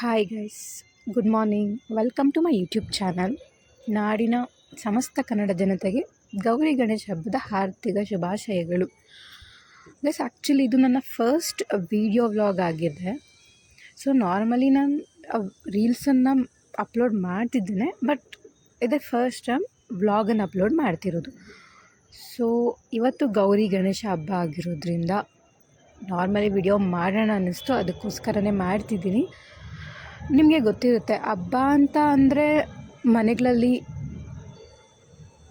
Hi guys good morning welcome to my YouTube channel ನಾಡಿನ ಸಮಸ್ತ ಕನ್ನಡ ಜನತೆಗೆ ಗೌರಿ ಗಣೇಶ ಹಬ್ಬದ ಹಾರ್ದಿಕ ಶುಭಾಶಯಗಳು. ಗೈಸ್ ಆ್ಯಕ್ಚುಲಿ ಇದು ನನ್ನ ಫಸ್ಟ್ ವೀಡಿಯೋ ವ್ಲಾಗ್ ಆಗಿದೆ. ಸೊ ನಾರ್ಮಲಿ ನಾನು ರೀಲ್ಸನ್ನು ಅಪ್ಲೋಡ್ ಮಾಡ್ತಿದ್ದೇನೆ ಬಟ್ ಇದೇ ಫಸ್ಟ್ ಟೈಮ್ ವ್ಲಾಗನ್ನು ಅಪ್ಲೋಡ್ ಮಾಡ್ತಿರೋದು. ಸೊ ಇವತ್ತು ಗೌರಿ ಗಣೇಶ ಹಬ್ಬ ಆಗಿರೋದ್ರಿಂದ ನಾರ್ಮಲಿ ವಿಡಿಯೋ ಮಾಡೋಣ ಅನ್ನಿಸ್ತು, ಅದಕ್ಕೋಸ್ಕರನೇ ಮಾಡ್ತಿದ್ದೀನಿ. ನಿಮಗೆ ಗೊತ್ತಿರುತ್ತೆ, ಹಬ್ಬ ಅಂತ ಅಂದರೆ ಮನೆಗಳಲ್ಲಿ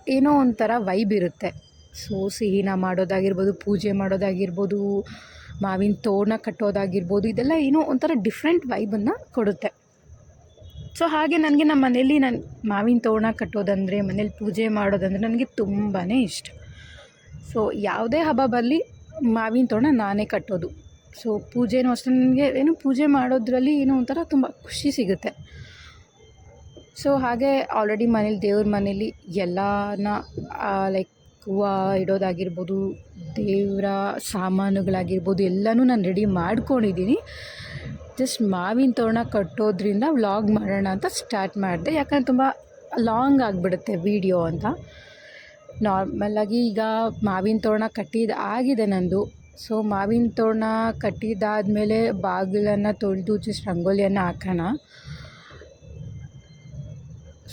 ಏನೋ ಒಂಥರ ವೈಬ್ ಇರುತ್ತೆ. ಸೊ, ಸಿಹಿನ ಮಾಡೋದಾಗಿರ್ಬೋದು, ಪೂಜೆ ಮಾಡೋದಾಗಿರ್ಬೋದು, ಮಾವಿನ ತೋರಣ ಕಟ್ಟೋದಾಗಿರ್ಬೋದು, ಇದೆಲ್ಲ ಏನೋ ಒಂಥರ ಡಿಫ್ರೆಂಟ್ ವೈಬನ್ನು ಕೊಡುತ್ತೆ. ಸೊ, ಹಾಗೆ ನನಗೆ ನಮ್ಮ ಮನೇಲಿ ನಾನು ಮಾವಿನ ತೋರಣ ಕಟ್ಟೋದಂದರೆ, ಮನೇಲಿ ಪೂಜೆ ಮಾಡೋದಂದರೆ ನನಗೆ ತುಂಬಾ ಇಷ್ಟ. ಸೊ, ಯಾವುದೇ ಹಬ್ಬ ಬರಲಿ ಮಾವಿನ ತೋರಣ ನಾನೇ ಕಟ್ಟೋದು. ಸೊ ಪೂಜೆನೂ ಅಷ್ಟೇ, ನನಗೆ ಏನು ಪೂಜೆ ಮಾಡೋದ್ರಲ್ಲಿ ಏನೋ ಒಂಥರ ತುಂಬ ಖುಷಿ ಸಿಗುತ್ತೆ. ಸೊ ಹಾಗೆ ಆಲ್ರೆಡಿ ಮನೇಲಿ, ದೇವ್ರ ಮನೇಲಿ ಎಲ್ಲನ ಲೈಕ್ ಹೂವು ಇಡೋದಾಗಿರ್ಬೋದು, ದೇವರ ಸಾಮಾನುಗಳಾಗಿರ್ಬೋದು, ಎಲ್ಲನೂ ನಾನು ರೆಡಿ ಮಾಡ್ಕೊಂಡಿದ್ದೀನಿ. ಜಸ್ಟ್ ಮಾವಿನ ತೋರಣ ಕಟ್ಟೋದ್ರಿಂದ ವ್ಲಾಗ್ ಮಾಡೋಣ ಅಂತ ಸ್ಟಾರ್ಟ್ ಮಾಡಿದೆ. ಯಾಕಂದ್ರೆ ತುಂಬ ಲಾಂಗ್ ಆಗಿಬಿಡುತ್ತೆ ವೀಡಿಯೋ ಅಂತ. ನಾರ್ಮಲಾಗಿ ಈಗ ಮಾವಿನ ತೋರಣ ಕಟ್ಟಿದ್ದು ಆಗಿದೆ ನಂದು. ಸೊ ಮಾವಿನ ತೋರಣ ಕಟ್ಟಿದ್ದಾದಮೇಲೆ ಬಾಗಿಲನ್ನು ತೊಳೆದು ಜಸ್ಟ್ ರಂಗೋಲಿಯನ್ನು ಹಾಕೋಣ.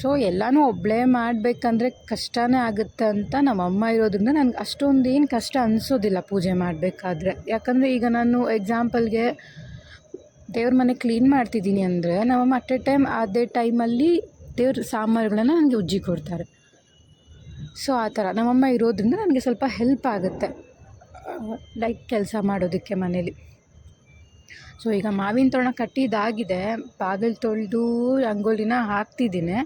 ಸೊ ಎಲ್ಲನೂ ಒಬ್ಬಳೇ ಮಾಡಬೇಕಂದ್ರೆ ಕಷ್ಟನೇ ಆಗುತ್ತೆ ಅಂತ ನಮ್ಮಮ್ಮ ಇರೋದ್ರಿಂದ ನನಗೆ ಅಷ್ಟೊಂದು ಏನು ಕಷ್ಟ ಅನಿಸೋದಿಲ್ಲ ಪೂಜೆ ಮಾಡಬೇಕಾದ್ರೆ. ಯಾಕಂದರೆ ಈಗ ನಾನು ಎಕ್ಸಾಂಪಲ್ಗೆ ದೇವ್ರ ಮನೆ ಕ್ಲೀನ್ ಮಾಡ್ತಿದ್ದೀನಿ ಅಂದರೆ ನಮ್ಮಮ್ಮ ಅಟ್ ಎ ಟೈಮ್ ಅದೇ ಟೈಮಲ್ಲಿ ದೇವ್ರ ಸಾಮಾನುಗಳನ್ನು ನನಗೆ ಉಜ್ಜಿ ಕೊಡ್ತಾರೆ. ಸೊ ಆ ಥರ ನಮ್ಮಮ್ಮ ಇರೋದ್ರಿಂದ ನನಗೆ ಸ್ವಲ್ಪ ಹೆಲ್ಪ್ ಆಗುತ್ತೆ. ಲೈಕ್ ಕೆಲಸ ಮಾಡೋದಕ್ಕೆ ಮನೇಲಿ. ಸೊ ಈಗ ಮಾವಿನ ತೋರಣ ಕಟ್ಟಿದ್ದಾಗಿದೆ ಬಾಗಿಲು ತೊಳೆದು ರಂಗೋಲಿನ ಹಾಕ್ತಿದ್ದೀನಿ.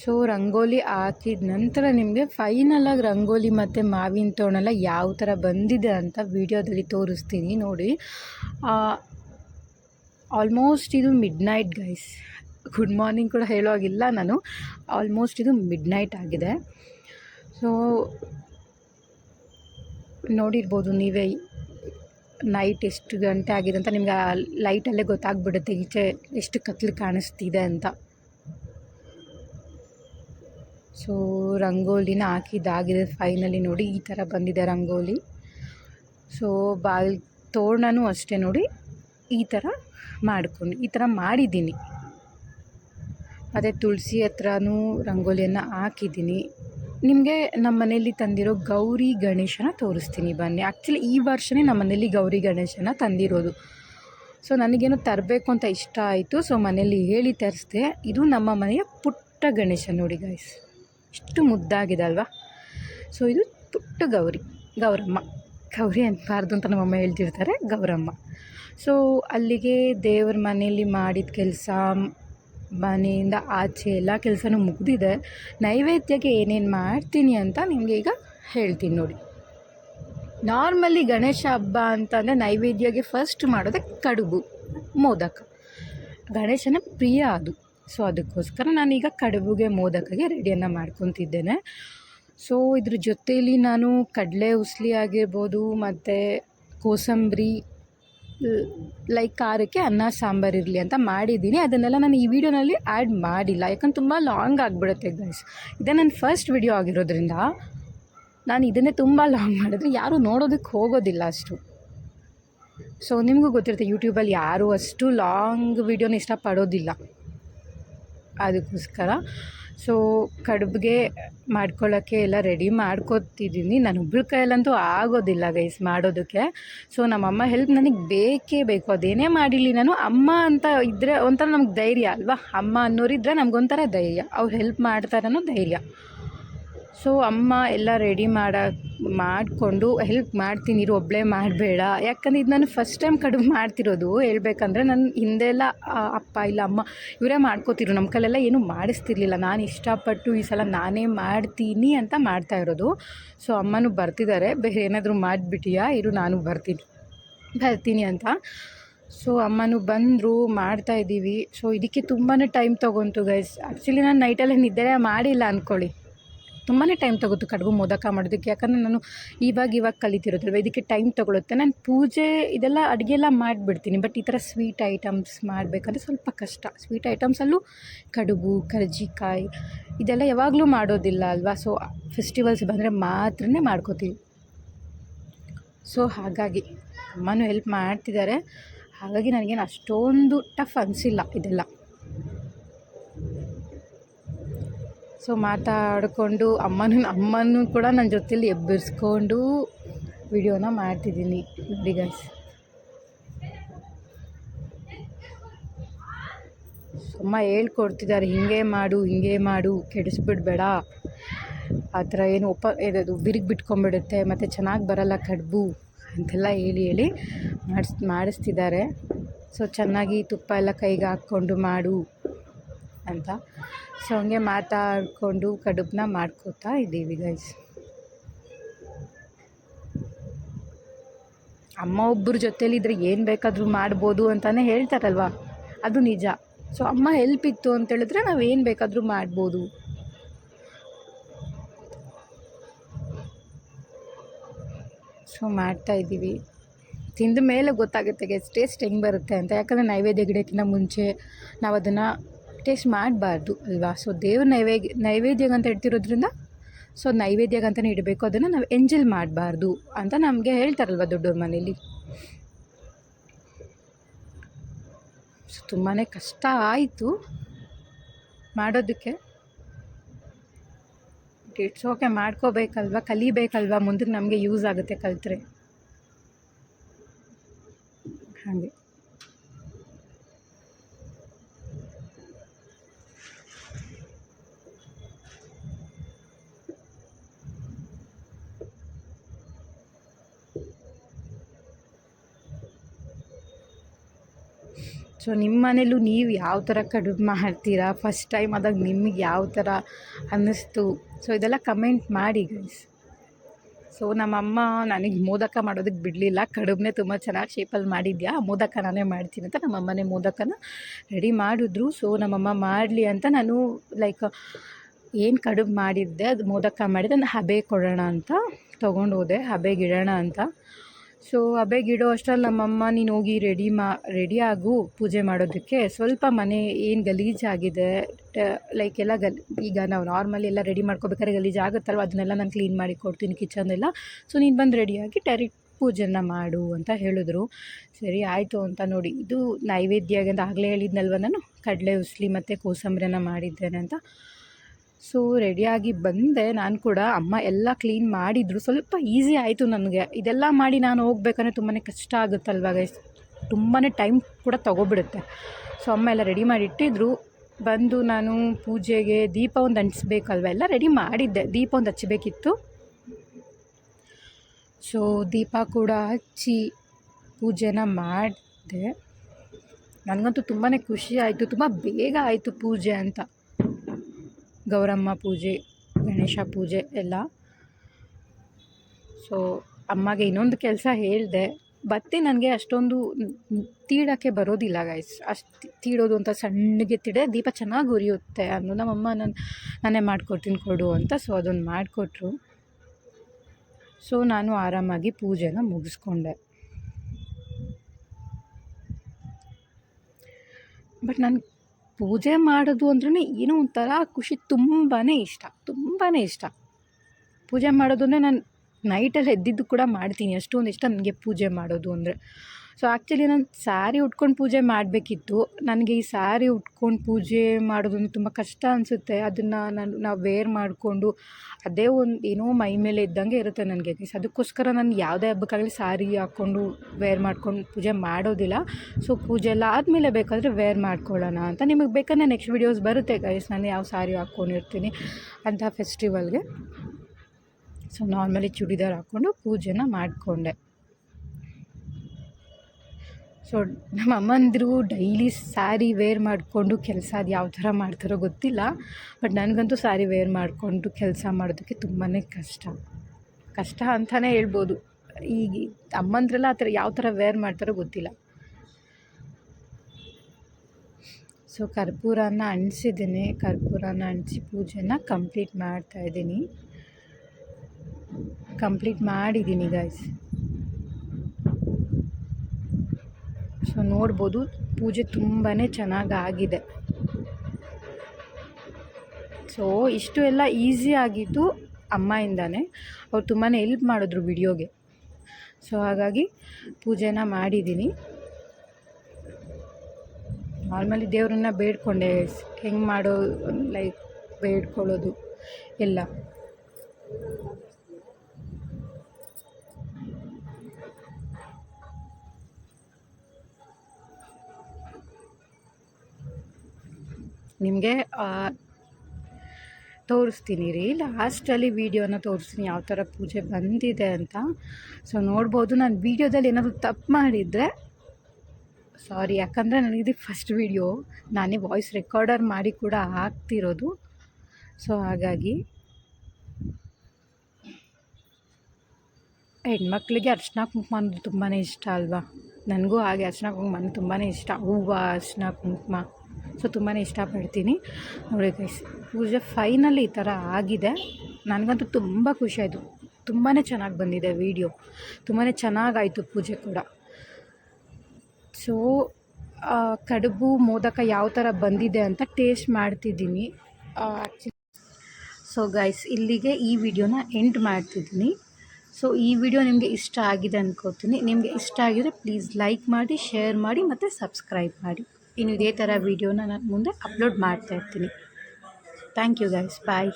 ಸೊ ರಂಗೋಲಿ ಹಾಕಿದ ನಂತರ ನಿಮಗೆ ಫೈನಲಾಗಿ ರಂಗೋಲಿ ಮತ್ತು ಮಾವಿನ ತೋರಣ ಯಾವ ಥರ ಬಂದಿದೆ ಅಂತ ವಿಡಿಯೋದಲ್ಲಿ ತೋರಿಸ್ತೀನಿ ನೋಡಿ. ಆಲ್ಮೋಸ್ಟ್ ಇದು midnight guys good morning ಕೂಡ ಹೇಳೋಗಿಲ್ಲ ನಾನು. ಆಲ್ಮೋಸ್ಟ್ ಇದು ಮಿಡ್ ನೈಟ್ ಆಗಿದೆ. ಸೊ ನೋಡಿರ್ಬೋದು ನೀವೇ. ನೈಟ್ ಎಷ್ಟು ಗಂಟೆ ಆಗಿದೆ ಅಂತ ನಿಮ್ಗೆ ಆ ಲೈಟಲ್ಲೇ ಗೊತ್ತಾಗ್ಬಿಡುತ್ತೆ ಈಚೆ ಎಷ್ಟು ಕತ್ಲು ಕಾಣಿಸ್ತಿದೆ ಅಂತ. ಸೊ ರಂಗೋಲಿನ ಹಾಕಿದ್ದಾಗಿದೆ ಫೈನಲಿ ನೋಡಿ, ಈ ಥರ ಬಂದಿದೆ ರಂಗೋಲಿ. ಸೊ ಬಾಲ್ ತೋರಣನೂ ಅಷ್ಟೇ ನೋಡಿ, ಈ ಥರ ಮಾಡ್ಕೊಂಡು, ಈ ಥರ ಮಾಡಿದ್ದೀನಿ. ಅದೇ ತುಳಸಿ ಹತ್ರನೂ ರಂಗೋಲಿಯನ್ನು ಹಾಕಿದ್ದೀನಿ. ನಿಮಗೆ ನಮ್ಮ ಮನೆಯಲ್ಲಿ ತಂದಿರೋ ಗೌರಿ ಗಣೇಶನ ತೋರಿಸ್ತೀನಿ ಬನ್ನಿ. ಆ್ಯಕ್ಚುಲಿ ಈ ವರ್ಷವೇ ನಮ್ಮ ಮನೆಯಲ್ಲಿ ಗೌರಿ ಗಣೇಶನ ತಂದಿರೋದು. ಸೊ ನನಗೇನು ತರಬೇಕು ಅಂತ ಇಷ್ಟ ಆಯಿತು. ಸೊ ಮನೇಲಿ ಹೇಳಿ ತರಿಸ್ದೆ. ಇದು ನಮ್ಮ ಮನೆಯ ಪುಟ್ಟ ಗಣೇಶ ನೋಡಿ ಗಾಯ್ಸ್ ಇಷ್ಟು ಮುದ್ದಾಗಿದೆ ಅಲ್ವಾ? ಸೊ ಇದು ಪುಟ್ಟ ಗೌರಿ. ಗೌರಮ್ಮ. ಗೌರಿ ಅನ್ಬಾರ್ದು ಅಂತ ನಮ್ಮಮ್ಮ ಹೇಳ್ತಿರ್ತಾರೆ. ಗೌರಮ್ಮ. ಸೊ ಅಲ್ಲಿಗೆ ದೇವ್ರ ಮನೆಯಲ್ಲಿ ಮಾಡಿದ ಕೆಲಸ ಮನೆಯಿಂದ ಆಚೆ ಎಲ್ಲ ಕೆಲಸನೂ ಮುಗಿದಿದೆ. ನೈವೇದ್ಯಕ್ಕೆ ಏನೇನು ಮಾಡ್ತೀನಿ ಅಂತ ನಿಮಗೆ ಈಗ ಹೇಳ್ತೀನಿ ನೋಡಿ. ನಾರ್ಮಲಿ ಗಣೇಶ ಹಬ್ಬ ಅಂತಂದರೆ ನೈವೇದ್ಯಕ್ಕೆ ಫಸ್ಟ್ ಮಾಡೋದೇ ಕಡುಬು, ಮೋದಕ. ಗಣೇಶನ ಪ್ರಿಯ ಅದು. ಸೊ ಅದಕ್ಕೋಸ್ಕರ ನಾನೀಗ ಕಡುಬುಗೆ, ಮೋದಕಗೆ ರೆಡಿಯನ್ನು ಮಾಡ್ಕೊತಿದ್ದೇನೆ. ಸೊ ಇದ್ರ ಜೊತೆಯಲ್ಲಿ ನಾನು ಕಡಲೆ ಉಸ್ಲಿ ಆಗಿರ್ಬೋದು, ಮತ್ತು ಕೋಸಂಬರಿ ಲೈಕ್ ಖಾರಕ್ಕೆ ಅನ್ನ, ಸಾಂಬಾರು ಇರಲಿ ಅಂತ ಮಾಡಿದ್ದೀನಿ. ಅದನ್ನೆಲ್ಲ ನಾನು ಈ ವಿಡಿಯೋನಲ್ಲಿ ಆ್ಯಡ್ ಮಾಡಿಲ್ಲ. ಯಾಕಂದ್ರೆ ತುಂಬ ಲಾಂಗ್ ಆಗಿಬಿಡುತ್ತೆ ಗೈಸ್ ಇದೇ ನನ್ನ ಫಸ್ಟ್ ವಿಡಿಯೋ ಆಗಿರೋದ್ರಿಂದ ನಾನು ಇದನ್ನೇ ತುಂಬ ಲಾಂಗ್ ಮಾಡಿದ್ರೆ ಯಾರೂ ನೋಡೋದಕ್ಕೆ ಹೋಗೋದಿಲ್ಲ ಅಷ್ಟು. ಸೊ ನಿಮಗೂ ಗೊತ್ತಿರುತ್ತೆ ಯೂಟ್ಯೂಬಲ್ಲಿ ಯಾರೂ ಅಷ್ಟು ಲಾಂಗ್ ವಿಡಿಯೋನ ಇಷ್ಟಪಡೋದಿಲ್ಲ. ಅದಕ್ಕೋಸ್ಕರ ಸೊ ಕಡುಬಿಗೆ ಮಾಡ್ಕೊಳ್ಳೋಕ್ಕೆ ಎಲ್ಲ ರೆಡಿ ಮಾಡ್ಕೊತಿದ್ದೀನಿ. ನಾನು ಒಬ್ಬಳ ಕೈಯಲ್ಲಂತೂ ಆಗೋದಿಲ್ಲ ಗೈಸ್ ಮಾಡೋದಕ್ಕೆ. ಸೊ ನಮ್ಮಮ್ಮ ಹೆಲ್ಪ್ ನನಗೆ ಬೇಕೇ ಬೇಕು. ಅದೇನೇ ಮಾಡಿರಲಿ ನಾನು, ಅಮ್ಮ ಅಂತ ಇದ್ದರೆ ಒಂಥರ ನಮ್ಗೆ ಧೈರ್ಯ ಅಲ್ವಾ? ಅಮ್ಮ ಅನ್ನೋರಿದ್ರೆ ನಮಗೊಂಥರ ಧೈರ್ಯ. ಅವ್ರು ಹೆಲ್ಪ್ ಮಾಡ್ತಾರನ್ನೋ ಧೈರ್ಯ. ಸೊ ಅಮ್ಮ ಎಲ್ಲ ರೆಡಿ ಮಾಡ, ಮಾಡಿಕೊಂಡು ಹೆಲ್ಪ್ ಮಾಡ್ತೀನಿ, ಇರು ಒಬ್ಬಳೇ ಮಾಡಬೇಡ. ಯಾಕಂದ್ರೆ ಇದು ನಾನು ಫಸ್ಟ್ ಟೈಮ್ ಕಡುಬು ಮಾಡ್ತಿರೋದು. ಹೇಳ್ಬೇಕಂದ್ರೆ ನನ್ನ ಹಿಂದೆಲ್ಲ ಅಪ್ಪ ಇಲ್ಲ ಅಮ್ಮ, ಇವರೇ ಮಾಡ್ಕೋತಿರು ನಮ್ಮ ಕೈಲೆಲ್ಲ ಏನೂ ಮಾಡಿಸ್ತಿರ್ಲಿಲ್ಲ. ನಾನು ಇಷ್ಟಪಟ್ಟು ಈ ಸಲ ನಾನೇ ಮಾಡ್ತೀನಿ ಅಂತ ಮಾಡ್ತಾ ಇರೋದು. ಸೊ ಅಮ್ಮನೂ ಬರ್ತಿದ್ದಾರೆ ಬೇರೆ ಏನಾದರೂ ಮಾಡಿಬಿಟ್ಟಿಯಾ? ಇರು, ನಾನು ಬರ್ತೀನಿ. ಬರ್ತೀನಿ ಅಂತ. ಸೊ ಅಮ್ಮನೂ ಬಂದರು ಮಾಡ್ತಾಯಿದ್ದೀವಿ ಸೊ ಇದಕ್ಕೆ ತುಂಬಾ ಟೈಮ್ ತೊಗೊಂತು ಗೈಸ್ ಆ್ಯಕ್ಚುಲಿ ನಾನು ನೈಟಲ್ಲೇ ನಿದ್ದೆ ಮಾಡಿಲ್ಲ ಅಂದ್ಕೊಳ್ಳಿ ತುಂಬಾ ಟೈಮ್ ತಗೋತು ಕಡುಬು ಮೋದಕ ಮಾಡೋದಕ್ಕೆ. ಯಾಕಂದರೆ ನಾನು ಇವಾಗ ಇವಾಗ ಕಲಿತಿರೋದಲ್ವ, ಇದಕ್ಕೆ ಟೈಮ್ ತೊಗೊಳುತ್ತೆ. ನಾನು ಪೂಜೆ ಇದೆಲ್ಲ ಅಡುಗೆ ಎಲ್ಲ ಮಾಡಿಬಿಡ್ತೀನಿ ಬಟ್ ಈ ಥರ ಸ್ವೀಟ್ ಐಟಮ್ಸ್ ಮಾಡಬೇಕಂದ್ರೆ ಸ್ವಲ್ಪ ಕಷ್ಟ. ಸ್ವೀಟ್ ಐಟಮ್ಸಲ್ಲೂ ಕಡುಬು, ಕರ್ಜಿಕಾಯಿ ಇದೆಲ್ಲ ಯಾವಾಗಲೂ ಮಾಡೋದಿಲ್ಲ ಅಲ್ವಾ? ಸೊ ಫೆಸ್ಟಿವಲ್ಸ್ ಬಂದರೆ ಮಾತ್ರನೇ ಮಾಡ್ಕೋತೀವಿ ಸೊ ಹಾಗಾಗಿ ಅಮ್ಮನೂ ಹೆಲ್ಪ್ ಮಾಡ್ತಿದ್ದಾರೆ. ಹಾಗಾಗಿ ನನಗೇನು ಅಷ್ಟೊಂದು ಟಫ್ ಅನಿಸಿಲ್ಲ ಇದೆಲ್ಲ. ಸೊ ಮಾತಾಡಿಕೊಂಡು ಅಮ್ಮನ ಅಮ್ಮನೂ ಕೂಡ ನನ್ನ ಜೊತೇಲಿ ಎಬ್ಬರಿಸ್ಕೊಂಡು ವಿಡಿಯೋನ ಮಾಡ್ತಿದ್ದೀನಿ. ನೋಡಿ ಗೈಸ್ ಅಮ್ಮ ಹೇಳ್ಕೊಡ್ತಿದ್ದಾರೆ, ಹೀಗೆ ಮಾಡು, ಹಿಂಗೆ ಮಾಡು, ಕೆಡಿಸ್ಬಿಡ್ಬೇಡ. ಆ ಥರ ಏನು ಒಪ್ಪ ಇದು ಬಿರುಕು ಬಿಟ್ಕೊಂಬಿಡುತ್ತೆ ಮತ್ತು ಚೆನ್ನಾಗಿ ಬರಲ್ಲ ಕಡುಬು, ಅಂತೆಲ್ಲ ಹೇಳಿ ಹೇಳಿ ಮಾಡಿಸ್, ಮಾಡಿಸ್ತಿದ್ದಾರೆ. ಸೊ ಚೆನ್ನಾಗಿ ತುಪ್ಪ ಎಲ್ಲ ಕೈಗೆ ಹಾಕ್ಕೊಂಡು ಮಾಡು. ಅಂತ. ಸೊ ಹಂಗೆ ಮಾತಾಡಿಕೊಂಡು ಕಡುಬನ್ನ ಮಾಡ್ಕೋತಾ ಇದ್ದೀವಿ ಗೈಸ್ ಅಮ್ಮ ಒಬ್ಬರ ಜೊತೇಲಿದ್ರೆ ಏನು ಬೇಕಾದರೂ ಮಾಡ್ಬೋದು ಅಂತಲೇ ಹೇಳ್ತಾರಲ್ವ? ಅದು ನಿಜ. ಸೊ ಅಮ್ಮ ಹೆಲ್ಪ್ ಇತ್ತು ಅಂತ ಹೇಳಿದ್ರೆ ನಾವು ಏನು ಬೇಕಾದರೂ ಮಾಡ್ಬೋದು. ಸೊ ಮಾಡ್ತಾ ಇದ್ದೀವಿ. ತಿಂದ ಮೇಲೆ ಗೊತ್ತಾಗುತ್ತೆ ಗೆಸ್ ಟೇಸ್ಟ್ ಹೆಂಗೆ ಬರುತ್ತೆ ಅಂತ. ಯಾಕಂದರೆ ನೈವೇದ್ಯ ಗಿಡಕ್ಕಿಂತ ಮುಂಚೆ ನಾವು ಅದನ್ನು ಟೇಸ್ಟ್ ಮಾಡಬಾರ್ದು ಅಲ್ವಾ? ಸೊ ದೇವ್ರ ನೈವೇದ್ಯ, ನೈವೇದ್ಯಗಂತ ಇಡ್ತಿರೋದ್ರಿಂದ ಸೊ ನೈವೇದ್ಯಗಂತಲೇ ಇಡಬೇಕು. ಅದನ್ನು ನಾವು ಎಂಜಲ್ ಮಾಡಬಾರ್ದು ಅಂತ ನಮಗೆ ಹೇಳ್ತಾರಲ್ವ ದೊಡ್ಡವ್ರ ಮನೇಲಿ. ಸೊ ತುಂಬಾ ಕಷ್ಟ ಆಯಿತು ಮಾಡೋದಕ್ಕೆ. ಇಟ್ಸ್ ಓಕೆ ಮಾಡ್ಕೋಬೇಕಲ್ವ? ಕಲಿಬೇಕಲ್ವ? ಮುಂದಕ್ಕೆ ನಮಗೆ ಯೂಸ್ ಆಗುತ್ತೆ ಕಲಿತ್ರೆ ಹಾಗೆ ಸೊ ನಿಮ್ಮ ಮನೇಲೂ ನೀವು ಯಾವ ಥರ ಕಡುಬು ಮಾಡ್ತೀರಾ? ಫಸ್ಟ್ ಟೈಮ್ ಆದಾಗ ನಿಮಗೆ ಯಾವ ಥರ ಅನ್ನಿಸ್ತು? ಸೊ ಇದೆಲ್ಲ ಕಮೆಂಟ್ ಮಾಡಿ ಗೈಸ್ ಸೊ ನಮ್ಮಮ್ಮ ನನಗೆ ಮೋದಕ ಮಾಡೋದಕ್ಕೆ ಬಿಡಲಿಲ್ಲ. ಕಡುಬನ್ನೇ ತುಂಬ ಚೆನ್ನಾಗಿ ಶೇಪಲ್ಲಿ ಮಾಡಿದ್ಯಾ? ಮೋದಕ ನಾನೇ ಮಾಡ್ತೀನಿ ಅಂತ ನಮ್ಮಮ್ಮನೇ ಮೋದಕನ ರೆಡಿ ಮಾಡಿದ್ರು. ಸೊ ನಮ್ಮಮ್ಮ ಮಾಡಲಿ ಅಂತ ನಾನು ಲೈಕ್ ಏನು ಕಡುಬು ಮಾಡಿದ್ದೆ? ಅದು ಮೋದಕ ಮಾಡಿದ್ದೆ. ನಾನು ಹಬೆ ಕೊಡೋಣ ಅಂತ ತೊಗೊಂಡು ಹೋದೆ. ಹಬೆಗೆ ಇಡೋಣ ಅಂತ. ಸೊ ಅಬೆಗಿಡೋ ಅಷ್ಟರಲ್ಲಿ ನಮ್ಮಮ್ಮ, ನೀನು ಹೋಗಿ ರೆಡಿ ಮಾ ರೆಡಿ ಆಗು ಪೂಜೆ ಮಾಡೋದಕ್ಕೆ. ಸ್ವಲ್ಪ ಮನೆ ಏನು ಗಲೀಜಾಗಿದೆ ಲೈಕ್ ಎಲ್ಲ ಗಲ್, ಈಗ ನಾವು ನಾರ್ಮಲಿ ಎಲ್ಲ ರೆಡಿ ಮಾಡ್ಕೋಬೇಕಾದ್ರೆ ಗಲೀಜು ಆಗುತ್ತಲ್ವ? ಅದನ್ನೆಲ್ಲ ನಾನು ಕ್ಲೀನ್ ಮಾಡಿ ಕೊಡ್ತೀನಿ ಕಿಚನ್ನೆಲ್ಲ ಸೊ ನೀನು ಬಂದು ರೆಡಿಯಾಗಿ ಡೈರೆಕ್ಟ್ ಪೂಜೆನ ಮಾಡು ಅಂತ ಹೇಳಿದ್ರು. ಸರಿ, ಆಯಿತು ಅಂತ ನೋಡಿ. ಇದು ನೈವೇದ್ಯ ಅಂತ ಆಗಲೇ ಹೇಳಿದ್ನಲ್ವ ನಾನು? ಕಡಲೆ, ಉಸ್ಲಿ ಮತ್ತು ಕೋಸಂಬರಿನ ಮಾಡಿದ್ದೇನೆ ಅಂತ. ಸೊ ರೆಡಿಯಾಗಿ ಬಂದೆ. ನಾನು ಕೂಡ ಅಮ್ಮ ಎಲ್ಲ ಕ್ಲೀನ್ ಮಾಡಿದರು. ಸ್ವಲ್ಪ ಈಸಿ ಆಯಿತು ನನಗೆ. ಇದೆಲ್ಲ ಮಾಡಿ ನಾನು ಹೋಗ್ಬೇಕಂದ್ರೆ ತುಂಬಾ ಕಷ್ಟ ಆಗುತ್ತಲ್ವ ಗೈಸ್ ತುಂಬಾ ಟೈಮ್ ಕೂಡ ತೊಗೊಬಿಡುತ್ತೆ. ಸೊ ಅಮ್ಮ ಎಲ್ಲ ರೆಡಿ ಮಾಡಿ ಇಟ್ಟಿದ್ರು. ಬಂದು ನಾನು ಪೂಜೆಗೆ ದೀಪ ಒಂದು ಅಂಟಿಸ್ಬೇಕಲ್ವ ಎಲ್ಲ ರೆಡಿ ಮಾಡಿದ್ದೆ. ದೀಪ ಒಂದು ಹಚ್ಚಬೇಕಿತ್ತು ಸೊ ದೀಪ ಕೂಡ ಹಚ್ಚಿ ಪೂಜೆನ ಮಾಡಿದೆ. ನನಗಂತೂ ತುಂಬಾ ಖುಷಿ ಆಯಿತು. ತುಂಬ ಬೇಗ ಆಯಿತು ಪೂಜೆ ಅಂತ. ಗೌರಮ್ಮ ಪೂಜೆ, ಗಣೇಶ ಪೂಜೆ ಎಲ್ಲ. ಸೊ ಅಮ್ಮಗೆ ಇನ್ನೊಂದು ಕೆಲಸ ಹೇಳಿದೆ, ಬತ್ತಿ ನನಗೆ ಅಷ್ಟೊಂದು ತೀಡೋಕ್ಕೆ ಬರೋದಿಲ್ಲ ಗೈಸ್ ಅಷ್ಟು ತೀಡೋದು ಅಂತ ಸಣ್ಣಗೆ ತಿಡೆ, ದೀಪ ಚೆನ್ನಾಗಿ ಉರಿಯುತ್ತೆ ಅನ್ನೋ ನಮ್ಮಮ್ಮ ನಾನು, ನಾನೇ ಮಾಡ್ಕೊಡ್ತೀನಿ ಕೊಡು ಅಂತ ಸೊ ಅದೊಂದು ಮಾಡಿಕೊಟ್ರು. ಸೊ ನಾನು ಆರಾಮಾಗಿ ಪೂಜೆನ ಮುಗಿಸ್ಕೊಂಡೆ. ಬಟ್ ನನಗೆ ಪೂಜೆ ಮಾಡೋದು ಅಂದ್ರೂ ಏನೋ ಒಂಥರ ಖುಷಿ ತುಂಬಾ ಇಷ್ಟ ತುಂಬಾ ಇಷ್ಟ. ಪೂಜೆ ಮಾಡೋದು ಅಂದರೆ ನಾನು ನೈಟಲ್ಲಿ ಎದ್ದಿದ್ದು ಕೂಡ ಮಾಡ್ತೀನಿ. ಅಷ್ಟೊಂದು ಇಷ್ಟ ನನಗೆ ಪೂಜೆ ಮಾಡೋದು ಅಂದರೆ. ಸೊ ಆ್ಯಕ್ಚುಲಿ ನಾನು ಸ್ಯಾರಿ ಉಟ್ಕೊಂಡು ಪೂಜೆ ಮಾಡಬೇಕಿತ್ತು. ನನಗೆ ಈ ಸ್ಯಾರಿ ಉಟ್ಕೊಂಡು ಪೂಜೆ ಮಾಡೋದು ತುಂಬ ಕಷ್ಟ ಅನಿಸುತ್ತೆ. ಅದನ್ನು ನಾನು, ನಾವು ವೇರ್ ಮಾಡಿಕೊಂಡು ಅದೇ ಒಂದು ಏನೋ ಮೈ ಮೇಲೆ ಇದ್ದಂಗೆ ಇರುತ್ತೆ ನನಗೆ. ಅದಕ್ಕೋಸ್ಕರ ನಾನು ಯಾವುದೇ ಹಬ್ಬಕ್ಕಾಗಲಿ ಸ್ಯಾರಿ ಹಾಕ್ಕೊಂಡು ವೇರ್ ಮಾಡ್ಕೊಂಡು ಪೂಜೆ ಮಾಡೋದಿಲ್ಲ. ಸೊ ಪೂಜೆ ಎಲ್ಲ ಆದಮೇಲೆ ಬೇಕಾದರೆ ವೇರ್ ಮಾಡ್ಕೊಳ್ಳೋಣ ಅಂತ ನಿಮಗೆ ಬೇಕಂದರೆ ನೆಕ್ಸ್ಟ್ ವೀಡಿಯೋಸ್ ಬರುತ್ತೆ ಗೈಸ್ ನಾನು ಯಾವ ಸ್ಯಾರಿ ಹಾಕ್ಕೊಂಡಿರ್ತೀನಿ ಅಂತ ಫೆಸ್ಟಿವಲ್ಗೆ ಸೊ ನಾರ್ಮಲಿ ಚೂಡಿದಾರ್ ಹಾಕ್ಕೊಂಡು ಪೂಜೆನ ಮಾಡಿಕೊಂಡೆ. ಸೊ, ನಮ್ಮ ಅಮ್ಮಂದಿರು ಡೈಲಿ ಸ್ಯಾರಿ ವೇರ್ ಮಾಡಿಕೊಂಡು ಕೆಲಸ ಅದು ಯಾವ ಥರ ಮಾಡ್ತಾರೋ ಗೊತ್ತಿಲ್ಲ, ಬಟ್ ನನಗಂತೂ ಸ್ಯಾರಿ ವೇರ್ ಮಾಡಿಕೊಂಡು ಕೆಲಸ ಮಾಡೋದಕ್ಕೆ ತುಂಬಾ ಕಷ್ಟ. ಕಷ್ಟ ಅಂತಲೇ ಹೇಳ್ಬೋದು. ಈಗ ಅಮ್ಮಂದ್ರೆಲ್ಲ ಆ ಥರ ಯಾವ ಥರ ವೇರ್ ಮಾಡ್ತಾರೋ ಗೊತ್ತಿಲ್ಲ. ಸೊ, ಕರ್ಪೂರನ ಅಂಟಿಸಿದ್ದೀನಿ. ಕರ್ಪೂರನ ಅಂಟಿಸಿ ಪೂಜೆನ ಕಂಪ್ಲೀಟ್ ಮಾಡ್ತಾ ಇದ್ದೀನಿ. ಕಂಪ್ಲೀಟ್ ಮಾಡಿದ್ದೀನಿ ಗೈಸ್ ಸೊ ನೋಡ್ಬೋದು. ಪೂಜೆ ತುಂಬಾ ಚೆನ್ನಾಗಿ ಆಗಿದೆ ಸೊ ಇಷ್ಟು ಎಲ್ಲ ಈಸಿ ಆಗಿದ್ದು ಅಮ್ಮಯಿಂದಾನೆ. ಅವ್ರು ತುಂಬಾ ಹೆಲ್ಪ್ ಮಾಡಿದ್ರು ವಿಡಿಯೋಗೆ. ಸೊ ಹಾಗಾಗಿ ಪೂಜೆನ ಮಾಡಿದ್ದೀನಿ. ನಾರ್ಮಲಿ ದೇವ್ರನ್ನ ಬೇಡ್ಕೊಂಡೆ. ಹೆಂಗೆ ಮಾಡೋ, ಲೈಕ್, ಬೇಡ್ಕೊಳ್ಳೋದು ಎಲ್ಲ. ನಿಮಗೆ ತೋರಿಸ್ತೀನಿ ರೀ. ಲಾಸ್ಟಲ್ಲಿ ವೀಡಿಯೋನ ತೋರಿಸ್ತೀನಿ ಯಾವ ಥರ ಪೂಜೆ ಬಂದಿದೆ ಅಂತ. ಸೊ, ನೋಡ್ಬೋದು, ನಾನು ವೀಡಿಯೋದಲ್ಲಿ ಏನಾದರೂ ತಪ್ಪು ಮಾಡಿದರೆ, ಸಾರಿ, ಯಾಕಂದರೆ ನನಗಿದು ಫಸ್ಟ್ ವೀಡಿಯೋ. ನಾನೇ ವಾಯ್ಸ್ ರೆಕಾರ್ಡರ್ ಮಾಡಿ ಕೂಡ ಹಾಕ್ತಿರೋದು. ಸೊ, ಹಾಗಾಗಿ ಹೆಣ್ಮಕ್ಳಿಗೆ ಅರ್ಶಿನ ಕುಂಕುಮ ಅಂದರೆ ತುಂಬಾ ಇಷ್ಟ ಅಲ್ವಾ? ನನಗೂ ಹಾಗೆ ಅರ್ಶಿನ ಕುಂಕುಮ ಅಂದರೆ ತುಂಬಾ ಇಷ್ಟ. ಹೂವು ಅರ್ಶಿನ ಕುಂಕುಮ. ಸೊ ತುಂಬಾ ಇಷ್ಟಪಡ್ತೀನಿ. ನೋಡಿ ಗೈಸ್ ಪೂಜೆ ಫೈನಲಿ ಈ ಥರ ಆಗಿದೆ. ನನಗಂತೂ ತುಂಬ ಖುಷಿ ಆಯಿತು. ತುಂಬಾ ಚೆನ್ನಾಗಿ ಬಂದಿದೆ ವೀಡಿಯೋ ತುಂಬಾ ಚೆನ್ನಾಗಾಯಿತು ಪೂಜೆ ಕೂಡ. ಸೊ ಕಡುಬು, ಮೋದಕ ಯಾವ ಥರ ಬಂದಿದೆ ಅಂತ ಟೇಸ್ಟ್ ಮಾಡ್ತಿದ್ದೀನಿ. ಆ್ಯಕ್ಚುಲಿ ಸೊ ಗೈಸ್ ಇಲ್ಲಿಗೆ ಈ ವಿಡಿಯೋನ ಎಂಡ್ ಮಾಡ್ತಿದ್ದೀನಿ. ಸೊ ಈ ವಿಡಿಯೋ ನಿಮಗೆ ಇಷ್ಟ ಆಗಿದೆ ಅಂದ್ಕೋತೀನಿ ನಿಮಗೆ ಇಷ್ಟ ಆಗಿದರೆ ಪ್ಲೀಸ್ ಲೈಕ್ ಮಾಡಿ ಶೇರ್ ಮಾಡಿ ಮತ್ತು ಸಬ್ಸ್ಕ್ರೈಬ್ ಮಾಡಿ. ಇನ್ನು ಇದೇ ಥರ ವೀಡಿಯೋನ ನಾನು ಮುಂದೆ ಅಪ್ಲೋಡ್ ಮಾಡ್ತಾ ಇರ್ತೀನಿ. Thank you guys bye